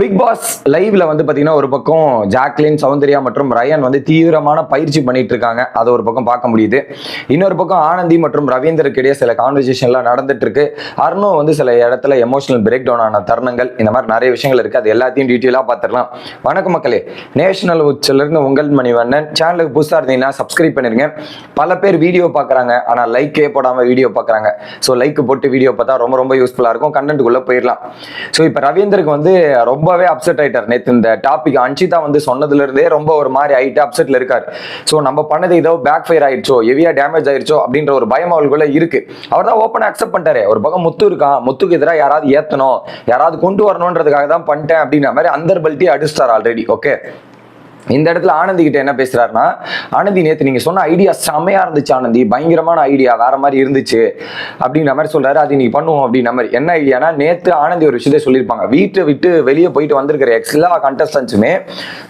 Big pass லைவ்ல வந்து பாத்தீங்கன்னா ஒரு பக்கம் ஜாக்லின் சௌந்தர்யா மற்றும் ரயன் வந்து தீவிரமான பயிற்சி பண்ணிட்டு இருக்காங்க. அதை ஒரு பக்கம் பார்க்க முடியுது. இன்னொரு பக்கம் ஆனந்தி மற்றும் ரவீந்தருக்கு இடையே சில கான்வர்சேஷன்லாம் நடந்துட்டு இருக்கு. அருணும் வந்து சில இடத்துல எமோஷனல் பிரேக் டவுன் ஆன தருணங்கள் இந்த மாதிரி நிறைய விஷயங்கள் இருக்கு. அது எல்லாத்தையும் டீட்டெயிலாக பார்த்துக்கலாம் வணக்கம் மக்களே. நேஷனல் உச்சிலிருந்து உங்கள் மணிவண்ணன். சேனலுக்கு புதுசாக இருந்தீங்கன்னா சப்ஸ்கிரைப் பண்ணிருங்க. பல பேர் வீடியோ பார்க்குறாங்க ஆனால் லைக்கே போடாமல் வீடியோ பார்க்குறாங்க. ஸோ லைக் போட்டு வீடியோ பார்த்தா ரொம்ப ரொம்ப யூஸ்ஃபுல்லாக இருக்கும். கண்டென்ட்டுக்குள்ளே போயிடலாம். ஸோ இப்போ ரவீந்தருக்கு வந்து ரொம்ப ரொம்பவே அப்செட் ஆயிட்டார். நேற்று இந்த டாபிக் அன்ஷிதா வந்து சொன்னதுல இருந்தே ரொம்ப ஒரு மாதிரி ஆயிட்டு அப்செட்ல இருக்காரு. ஸோ நம்ம பண்ணது ஏதோ பேக் ஃபயர் ஆயிடுச்சோ ஹெவியா டேமேஜ் ஆயிடுச்சோ அப்படின்ற ஒரு பயம் அவளுக்குள்ள இருக்கு. அவர் தான் ஓப்பனா அக்செப்ட் பண்ணிட்டாரு. ஒரு பக்கம் முத்து இருக்கான் முத்துக்கு எதிராக யாராவது ஏத்தணும் யாராவது கொண்டு வரணுன்றதுக்காக தான் பண்ணிட்டேன் அப்படின்ற மாதிரி அந்தர் பல்ட்டி அடிச்சிட்டார் ஆல்ரெடி ஓகே இந்த இடத்துல ஆனந்தி கிட்ட என்ன பேசுறாருன்னா ஆனந்தி நேத்து நீங்க சொன்ன ஐடியா செம்மையா இருந்துச்சு ஆனந்தி. பயங்கரமான ஐடியா வேற மாதிரி இருந்துச்சு. அப்படின்ற மாதிரி சொல்றாரு. அது நீ பண்ணுவோம் அப்படின்ற மாதிரி. என்ன ஐடியானா நேத்து ஆனந்தி ஒரு விஷயத்தை சொல்லியிருப்பாங்க. வீட்டை விட்டு வெளியே போயிட்டு வந்திருக்கிற எல்லா கண்டஸ்டன்ஸுமே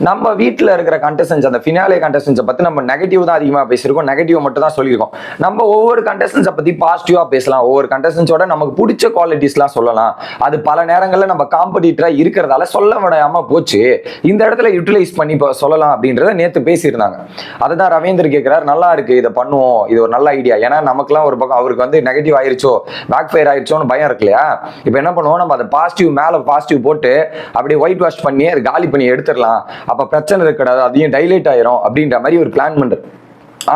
நம்ம வீட்டில் இருக்கிற கண்டஸ்டன்ஸ் அந்த ஃபினாலே கண்டஸ்டன்ஸை பத்தி நம்ம நெகட்டிவ் தான் அதிகமாக பேசியிருக்கோம். நெகட்டிவ் மட்டும் தான் சொல்லியிருக்கோம். நம்ம ஒவ்வொரு கண்டஸ்டன்ஸை பத்தி பாசிட்டிவா பேசலாம். ஒவ்வொரு கண்டஸ்டன்ஸோட நமக்கு பிடிச்ச குவாலிட்டிஸ்லாம் சொல்லலாம். அது பல நேரங்களில் நம்ம காம்படிட்டரா இருக்கிறதால சொல்ல விடாம போச்சு. இந்த இடத்துல யூட்டிலைஸ் பண்ணி இப்போ சொல்லலாம் அப்படின்றத நேத்து பேசியிருந்தாங்க. அதை தான் ரவீந்தர் கேட்கிறார் நல்லா இருக்கு இதை பண்ணுவோம் இது ஒரு நல்ல ஐடியா ஏன்னா நமக்குலாம் ஒரு பக்கம் அவருக்கு வந்து நெகட்டிவ் ஆயிருச்சோ பேக் ஃபயர் ஆயிருச்சோன்னு பயம் இருக்கு இல்லையா? இப்போ என்ன பண்ணுவோம் நம்ம அதை பாசிட்டிவ் மேலே பாசிட்டிவ் போட்டு அப்படியே ஒயிட் வாஷ் பண்ணி காலி பண்ணி எடுத்துடலாம். அப்போ பிரச்சனை இருக்காது அதையும் டைலேட் ஆயிரும் அப்படின்ற மாதிரி ஒரு பிளான் பண்ணுறது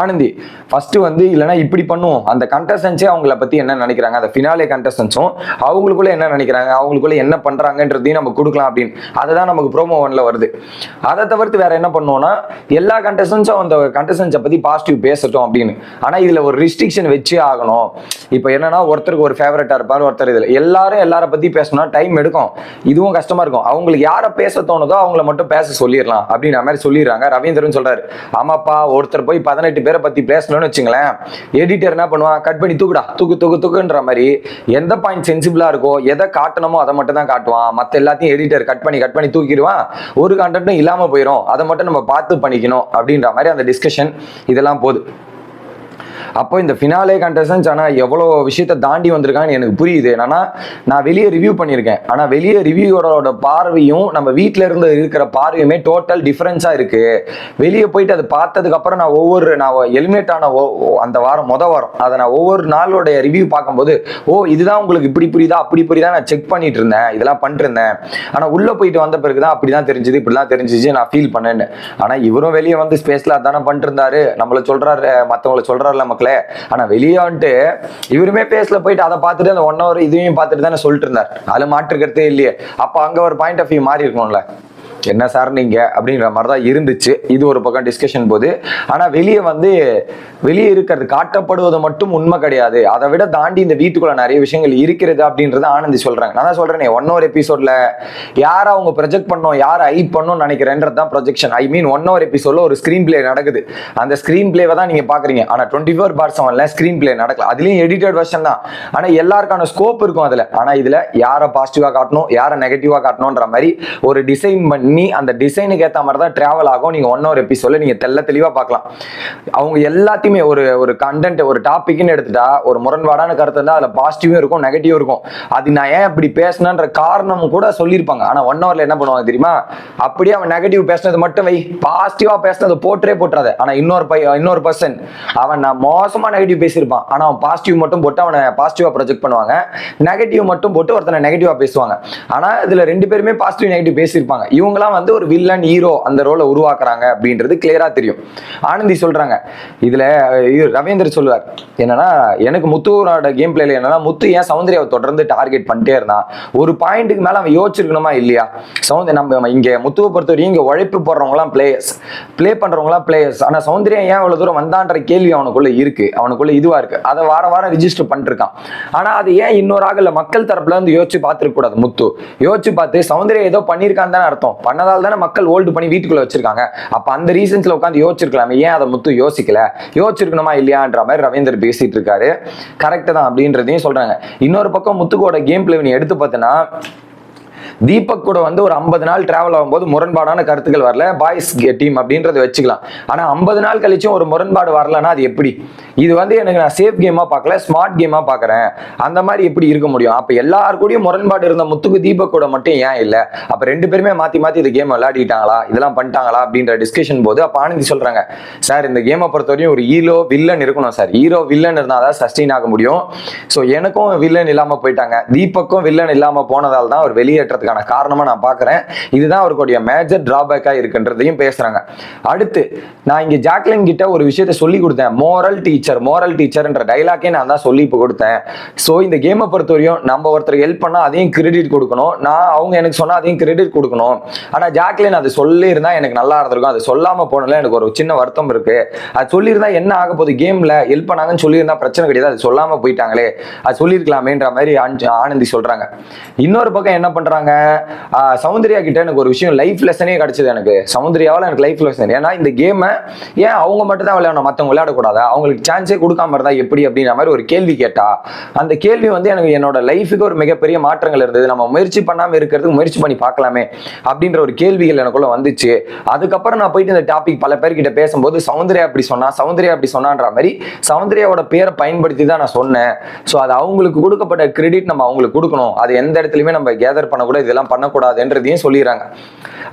ஆனந்தி ஃபர்ஸ்ட் வந்து இல்லைன்னா இப்படி பண்ணுவோம். அந்த கண்டஸ்டன்ஸே அவங்கள பத்தி என்ன நினைக்கிறாங்க? அந்த ஃபினாலே கண்டஸ்டன்ஸும் அவங்களுக்குள்ள என்ன நினைக்கிறாங்க? அவங்களுக்குள்ள என்ன பண்றாங்கன்றதையும் நம்ம கொடுக்கலாம் அப்படின்னு. அதை தான் நமக்கு ப்ரோமோ ஒன்ல வருது. அதை தவிர்த்து வேற என்ன பண்ணுவோம்னா எல்லா கண்டஸ்டன்ஸும் அந்த கண்டஸ்டன்ஸை பத்தி பாசிட்டிவ் பேசட்டும் அப்படின்னு. ஆனா இதுல ஒரு ரிஸ்ட்ரிக்ஷன் வச்சே ஆகணும். இப்போ என்னன்னா ஒருத்தருக்கு ஒரு ஃபேவரட்டா இருப்பார் ஒருத்தர் இதுல. எல்லாரும் எல்லார பத்தி பேசணும்னா டைம் எடுக்கும். இதுவும் கஷ்டமா இருக்கும். அவங்களுக்கு யாரை பேச தோணுதோ அவங்கள மட்டும் பேச சொல்லிடலாம் அப்படின்ற மாதிரி சொல்லிடுறாங்க. ரவீந்திரன் சொல்றாரு ஆமாப்பா ஒருத்தர் போய் பதினெட்டு பேரை பத்தி பேசணும்னு வச்சுங்களேன். எடிட்டர் என்ன பண்ணுவான்? கட் பண்ணி தூக்குடா. தூக்கு தூக்கு தூக்குன்ற மாதிரி எந்த பாயிண்ட் சென்சிபிளா இருக்கோ எதை காட்டணுமோ அதை மட்டும் தான் காட்டுவான். மத்த எல்லாத்தையும் எடிட்டர் கட் பண்ணி கட் பண்ணி தூக்கிடுவான். ஒரு கண்டென்ட்டும் இல்லாம போயிடும் அதை மட்டும் நம்ம பார்த்து பண்ணிக்கணும் அப்படின்ற மாதிரி அந்த டிஸ்கஷன் இதெல்லாம் போகுது. அப்போ இந்த ஃபினாலே கண்டஸ்டன்ஸ் ஆனால் எவ்வளோ விஷயத்தை தாண்டி வந்திருக்கான்னு எனக்கு புரியுது. என்னன்னா நான் வெளியே ரிவ்யூ பண்ணியிருக்கேன். ஆனால் வெளியே ரிவ்யூவோட பார்வையும் நம்ம வீட்டில் இருந்து இருக்கிற பார்வையுமே டோட்டல் டிஃப்ரென்ஸாக இருக்கு. வெளியே போயிட்டு அதை பார்த்ததுக்கப்புறம் நான் ஒவ்வொரு நான் எலிமினேட் ஆன அந்த வாரம் மொதல் வாரம் அதை நான் ஒவ்வொரு நாளோடைய ரிவ்யூ பார்க்கும்போது ஓ இதுதான் உங்களுக்கு இப்படி புரியுதா? அப்படி புரியுதா? நான் செக் பண்ணிட்டு இருந்தேன். இதெல்லாம் பண்ணிருந்தேன். ஆனால் உள்ள போயிட்டு வந்த பிறகு தான் அப்படி தான் தெரிஞ்சது இப்படிலாம் தெரிஞ்சிச்சு நான் ஃபீல் பண்ணேன்னு. ஆனால் இவரும் வெளியே வந்து ஸ்பேஸில் அதானே பண்ணிட்டு இருந்தாரு. சொல்கிறாரு சொல்றாரு மற்றவங்கள சொல்றாருல மக்களே ஆனா வெளியே வந்துட்டு இவருமே பேசல போயிட்டு அதை பார்த்துட்டு அந்த ஒன் ஹவர் இதையும் பார்த்துட்டு தானே சொல்லிட்டு இருந்தார். அதுல மாற்றுக்கிறதே இல்லையே. அப்ப அங்க ஒரு பாயிண்ட் ஆஃப் வியூ மாறி இருக்கணும்ல என்ன சார் நீங்க? அப்படின்ற மாதிரி தான் இருந்துச்சு. இது ஒரு பக்கம் டிஸ்கஷன் போது. ஆனா வெளியே வந்து வெளியே இருக்கிறது காட்டப்படுவது மட்டும் உண்மை கிடையாது. அதை விட தாண்டி இந்த வீட்டுக்குள்ள நிறைய விஷயங்கள் இருக்கிறது அப்படின்றத ஆனந்தி சொல்றாங்க. நான் தான் சொல்றேனே ஒன் எபிசோட்ல யாரை அவங்க ப்ரொஜெக்ட் பண்ணோம் யாரை ஐ பண்ணோம்னு நினைக்கிறேன்றது தான் projection I mean one hour எபிசோட்ல ஒரு ஸ்க்ரீன் பிளே நடக்குது. அந்த ஸ்க்ரீன் பிளேவை தான் நீங்க பாக்குறீங்க ஆனா டுவெண்ட்டி ஃபோர் பார் செவனில் ஸ்க்ரீன் பிளே நடக்கல. அதுலயும் எடிட்டட் வெர்ஷன் தான். ஆனா எல்லாருக்கான ஸ்கோப் இருக்கும் அதுல. ஆனா இதுல யாரை பாசிட்டிவா காட்டணும் யாரை நெகட்டிவா காட்டணும்ன்ற மாதிரி ஒரு டிசைன் பண்ணி அந்த டிசைனுக்கு ஏற்ற மாதிரி தான் ட்ராவல் ஆகும். நீங்க ஒன் ஹவர் எபிசோட்ல நீங்கள் தெள்ள தெளிவாக பார்க்கலாம். அவங்க எல்லாத்தையுமே ஒரு ஒரு கண்டென்ட் ஒரு டாப்பிக்னு எடுத்துட்டா ஒரு முரண்பாடான கருத்து இருந்தால் அதில் பாசிட்டிவும் இருக்கும் நெகட்டிவும் இருக்கும். அது நான் ஏன் இப்படி பேசினன்ற காரணம் கூட சொல்லியிருப்பாங்க. ஆனால் ஒன் ஹவரில் என்ன பண்ணுவாங்க தெரியுமா? அப்படியே அவன் நெகட்டிவ் பேசினது மட்டும் வை. பாசிட்டிவாக பேசினது போட்டே போட்டுறாத. ஆனால் இன்னொரு பை இன்னொரு பர்சன் அவன் நான் மோசமாக நெகட்டிவ் பேசியிருப்பான். ஆனால் அவன் பாசிட்டிவ் மட்டும் போட்டு அவனை பாசிட்டிவாக ப்ரொஜெக்ட் பண்ணுவாங்க. நெகட்டிவ் மட்டும் போட்டு ஒருத்தனை நெகட்டிவாக பேசுவாங்க. ஆனால் இதில் ரெண்டு பேருமே பாசிட்டிவ் நெகட்டிவ் பேசியிருப்பாங்க. இவங்க இவங்கெல்லாம் வந்து ஒரு வில்லன் ஹீரோ அந்த ரோலை உருவாக்குறாங்க அப்படின்றது கிளியரா தெரியும். ஆனந்தி சொல்றாங்க. இதுல இது ரவீந்தர் சொல்லுவார். என்னன்னா எனக்கு முத்துவோட கேம் பிளேல என்னன்னா முத்து ஏன் சௌந்தர்யாவை தொடர்ந்து டார்கெட் பண்ணிட்டே இருந்தான்? ஒரு பாயிண்ட்டுக்கு மேல அவன் யோசிச்சிருக்கணுமா இல்லையா? சௌந்தர் நம்ம இங்க முத்துவை பொறுத்தவரையும் இங்க உழைப்பு போடுறவங்களாம் பிளேயர்ஸ் பிளே பண்றவங்களாம் பிளேயர்ஸ் ஆனா சௌந்தர்யா ஏன் அவ்வளவு தூரம் வந்தான்ற கேள்வி அவனுக்குள்ள இருக்கு. அவனுக்குள்ள இதுவா இருக்கு. அதை வார வாரம் ரிஜிஸ்டர் பண்ணிருக்கான். ஆனா அது ஏன் இன்னொரு ஆகல? மக்கள் தரப்புல இருந்து யோசிச்சு பார்த்துருக்க கூடாது முத்து. யோசிச்சு பார்த்து சௌந்தர்யா ஏதோ பண்ணியிருக்கான்னு தானே அர்த்தம். பண்ணதால தானே மக்கள் ஹோல்டு பண்ணி வீட்டுக்குள்ள வச்சிருக்காங்க. அப்ப அந்த ரீசன்ஸ்ல உட்காந்து யோசிச்சிருக்கலாமே ஏன் அதை முத்து யோசிக்கல? யோசிச்சிருக்கணுமா இல்லையான்ற மாதிரி ரவீந்தர் பேசிட்டு இருக்காரு. கரெக்டு தான் அப்படின்றதையும் சொல்றாங்க. இன்னொரு பக்கம் முத்துக்கோட கேம் பிளே நீ எடுத்து பார்த்தனா தீபக் கூட வந்து ஒரு ஐம்பது நாள் டிராவல் ஆகும்போது முரண்பாடான கருத்துக்கள் வரல. பாய்ஸ் டீம் அப்படின்றத வச்சுக்கலாம். ஆனால் ஐம்பது நாள் கழிச்சும் ஒரு முரண்பாடு வரலன்னா அது எப்படி? இது வந்து எனக்கு நான் சேஃப் கேமாக பார்க்கல ஸ்மார்ட் கேமாக பார்க்குறேன். அந்த மாதிரி எப்படி இருக்க முடியும்? அப்போ எல்லார் கூடயும் முரண்பாடு இருந்த முத்துக்கு தீபக் கூட மட்டும் ஏன் இல்லை? அப்போ ரெண்டு பேருமே மாற்றி மாற்றி இந்த கேம் விளையாடிட்டாங்களா? இதெல்லாம் பண்ணிட்டாங்களா? அப்படின்ற டிஸ்கஷன் போது அப்போ ஆனந்தி சொல்கிறாங்க சார் இந்த கேமை பொறுத்தவரையும் ஒரு ஹீரோ வில்லன் இருக்கணும் சார். ஹீரோ வில்லன் இருந்தால் தான் சஸ்டெயின் ஆக முடியும். ஸோ எனக்கும் வில்லன் இல்லாமல் போயிட்டாங்க. தீபக்கும் வில்லன் இல்லாமல் போனதால் தான் அவர் இருக்கிறதுக்கான காரணமா நான் பாக்குறேன். இதுதான் அவருடைய மேஜர் டிராபேக்கா இருக்குன்றதையும் பேசுறாங்க. அடுத்து நான் இங்க ஜாக்லின் கிட்ட ஒரு விஷயத்த சொல்லி கொடுத்தேன். மோரல் டீச்சர் மோரல் டீச்சர்ன்ற டைலாக்கே நான் தான் சொல்லி இப்போ கொடுத்தேன். ஸோ இந்த கேமை பொறுத்தவரையும் நம்ம ஒருத்தர் ஹெல்ப் பண்ணா அதையும் கிரெடிட் கொடுக்கணும். நான் அவங்க எனக்கு சொன்னா அதையும் கிரெடிட் கொடுக்கணும். ஆனா ஜாக்லின் அது சொல்லியிருந்தா எனக்கு நல்லா இருந்திருக்கும். அது சொல்லாம போனதுல எனக்கு ஒரு சின்ன வருத்தம் இருக்கு. அது சொல்லியிருந்தா என்ன ஆக போகுது கேம்ல ஹெல்ப் பண்ணாங்கன்னு சொல்லியிருந்தா பிரச்சனை கிடையாது. அது சொல்லாம போயிட்டாங்களே. அது சொல்லியிருக்கலாமேன்ற மாதிரி ஆன்- ஆனந்தி சொல்றாங்க. இன்னொரு பக்கம் என்ன பண்றாங்க? சௌந்தர்யா கிட்ட எனக்கு ஒரு விஷயம் லைஃப் லெசனே கிடைச்சது எனக்கு. சௌந்தர்யாவில் எனக்கு லைஃப் லெசன் ஏன்னா இந்த கேமை ஏன் அவங்க மட்டும் தான் விளையாடணும்? மற்றவங்க விளையாடக்கூடாதா? அவங்களுக்கு சான்ஸே கொடுக்காம இருந்தா எப்படி? அப்படின்ற மாதிரி ஒரு கேள்வி கேட்டா அந்த கேள்வி வந்து எனக்கு என்னோட லைஃபுக்கு ஒரு மிகப்பெரிய மாற்றங்கள் இருந்தது. நம்ம முயற்சி பண்ணாமல் இருக்கிறதுக்கு முயற்சி பண்ணி பார்க்கலாமே அப்படின்ற ஒரு கேள்விகள் எனக்குள்ள வந்துச்சு. அதுக்கப்புறம் நான் போயிட்டு இந்த டாபிக் பல பேர்கிட்ட பேசும்போது சௌந்தர்யா அப்படி சொன்னா சௌந்தர்யா அப்படி சொன்னான்ற மாதிரி சௌந்தர்யாவோட பேரை பயன்படுத்தி தான் நான் சொன்னேன். ஸோ அது அவங்களுக்கு கொடுக்கப்பட்ட கிரெடிட் நம்ம அவங்களுக்கு கொடுக்கணும். அது எந்த இடத்துலையுமே நம்ம கேதர் பண்ணக்கூடாது இதெல்லாம் பண்ணக்கூடாதுன்றதையும் சொல்லிடுறாங்க.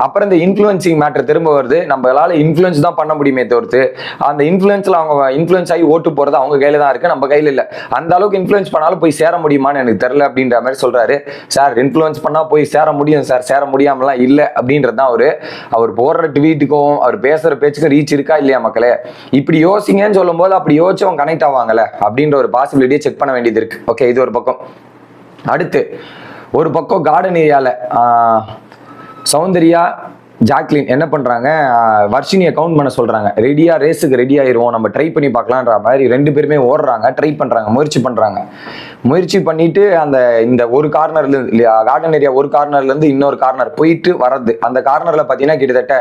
அப்புறம் இந்த இன்ஃப்ளூயன்சிங் மேட்டர் திரும்ப வருது. நம்மளால இன்ஃப்ளூயன்ஸ் தான் பண்ண முடியுமே தவிர்த்து அந்த இன்ஃப்ளூயன்ஸில் அவங்க இன்ஃப்ளூயன்ஸ் ஆகி ஓட்டு போகிறது அவங்க கையில் தான் இருக்குது நம்ம கையில் இல்லை. அந்த அளவுக்கு இன்ஃப்ளூயன்ஸ் பண்ணாலும் போய் சேர முடியுமான்னு எனக்கு தெரில அப்படின்ற மாதிரி சொல்கிறாரு சார் இன்ஃப்ளூயன்ஸ் பண்ணால் போய் சேர முடியும் சார். சேர முடியாமலாம் இல்லை அப்படின்றது தான் அவர். அவர் போடுற ட்வீட்டுக்கும் அவர் பேசுகிற பேச்சுக்கும் ரீச் இருக்கா இல்லையா மக்களே? இப்படி யோசிங்கன்னு சொல்லும்போது அப்படி யோசிச்சு அவங்க கனெக்ட் ஆவாங்கல்ல அப்படின்ற ஒரு பாசிபிலிட்டியை செக் பண்ண வேண்டியது இருக்குது ஓகே இது ஒரு பக்கம். அடுத்து ஒரு பக்கம் கார்டன் ஏரியாவில் சௌந்தர்யா ஜாக்லின் என்ன பண்ணுறாங்க வர்ஷினியை கவுண்ட் பண்ண சொல்கிறாங்க ரெடியாக ரேஸுக்கு ரெடி ஆயிடுவோம் நம்ம ட்ரை பண்ணி பார்க்கலான்ற மாதிரி ரெண்டு பேருமே ஓடுறாங்க. ட்ரை பண்ணுறாங்க முயற்சி பண்ணுறாங்க முயற்சி பண்ணிட்டு அந்த இந்த ஒரு கார்னர்லேருந்து இல்லையா கார்டன் ஏரியா ஒரு கார்னர்லேருந்து இன்னொரு கார்னர் போயிட்டு வர்றது. அந்த கார்னரில் பார்த்தீங்கன்னா கிட்டத்தட்ட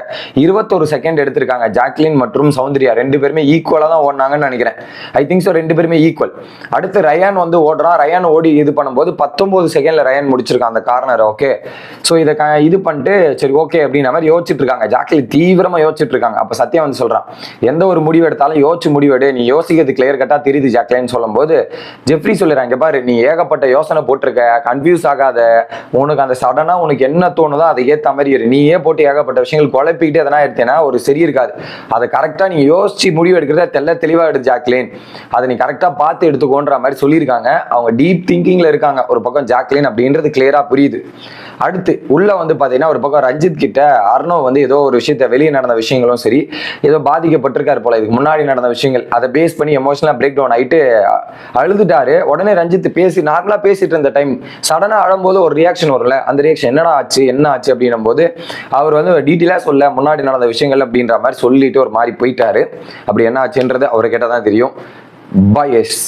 இருபத்தொரு செகண்ட் எடுத்திருக்காங்க ஜாக்லின் மற்றும் சௌந்தர்யா. ரெண்டு பேருமே ஈக்குவலாக தான் ஓடினாங்கன்னு நினைக்கிறேன். ஐ திங்க் ஸோ ரெண்டு பேருமே ஈக்குவல் அடுத்து ரயான் வந்து ஓடுறான். ரயான் ஓடி இது பண்ணும்போது பத்தொம்போது செகண்டில் ரயான் முடிச்சிருக்கான் அந்த கார்னர் ஓகே ஸோ இதை இது பண்ணிட்டு சரி ஓகே அப்படின்னா மாதிரி யோசிச்சுட்டு இருக்காங்க ஜாக்லின் தீவிரமா யோசிச்சுட்டு இருக்காங்க அப்ப சத்யா வந்து சொல்றான் எந்த ஒரு முடிவு எடுத்தாலும் யோசிச்சு முடிவெடு நீ யோசிக்கிறது கிளியர் கட்டா தெரியுது ஜாக்லின் சொல்லும்போது ஜெஃப்ரி சொல்லுறாங்க "இங்க பாரு நீ ஏகப்பட்ட யோசனை போட்டிருக்க. கன்ஃபியூஸ் ஆகாத. உனக்கு அந்த சடனா உனக்கு என்ன தோணுதோ அதை ஏத்த மாதிரி இரு. நீயே போட்டு ஏகப்பட்ட விஷயங்கள் குழப்பிக்கிட்டு எதனா எடுத்தேன்னா ஒரு சரி இருக்காது. அதை கரெக்டா நீ யோசிச்சு முடிவு எடுக்கிறத தெல்ல தெளிவா எடு ஜாக்லின். அதை நீ கரெக்டா பார்த்து எடுத்துக்கோன்ற மாதிரி சொல்லியிருக்காங்க. அவங்க டீப் திங்கிங்ல இருக்காங்க. ஒரு பக்கம் ஜாக்லின் அப்படின்றது கிளியரா புரியுது. அடுத்து உள்ள வந்து பாத்தீங்கன்னா ஒரு பக்கம் ரஞ்சித் கிட்ட அர்ணவ் வந்து ஏதோ ஒரு விஷயத்த வெளியே நடந்த விஷயங்களும் சரி ஏதோ பாதிக்கப்பட்டிருக்காரு போல. இதுக்கு முன்னாடி நடந்த விஷயங்கள் அதை பேஸ் பண்ணி எமோஷனலாக பிரேக் டவுன் ஆகிட்டு அழுதுட்டாரு. உடனே ரஞ்சித் பேசி நார்மலாக பேசிட்டு இருந்த டைம் சடனாக அழும்போது ஒரு ரியாக்ஷன் வரும்ல. அந்த ரியாக்ஷன் என்னடா ஆச்சு என்ன ஆச்சு அப்படின்னும் போது அவர் வந்து டீட்டெயிலாக சொல்ல முன்னாடி நடந்த விஷயங்கள் அப்படின்ற மாதிரி சொல்லிட்டு ஒரு மாதிரி போயிட்டாரு. அப்படி என்ன ஆச்சுன்றது அவரை கேட்டால் தான் தெரியும். பாய் எஸ்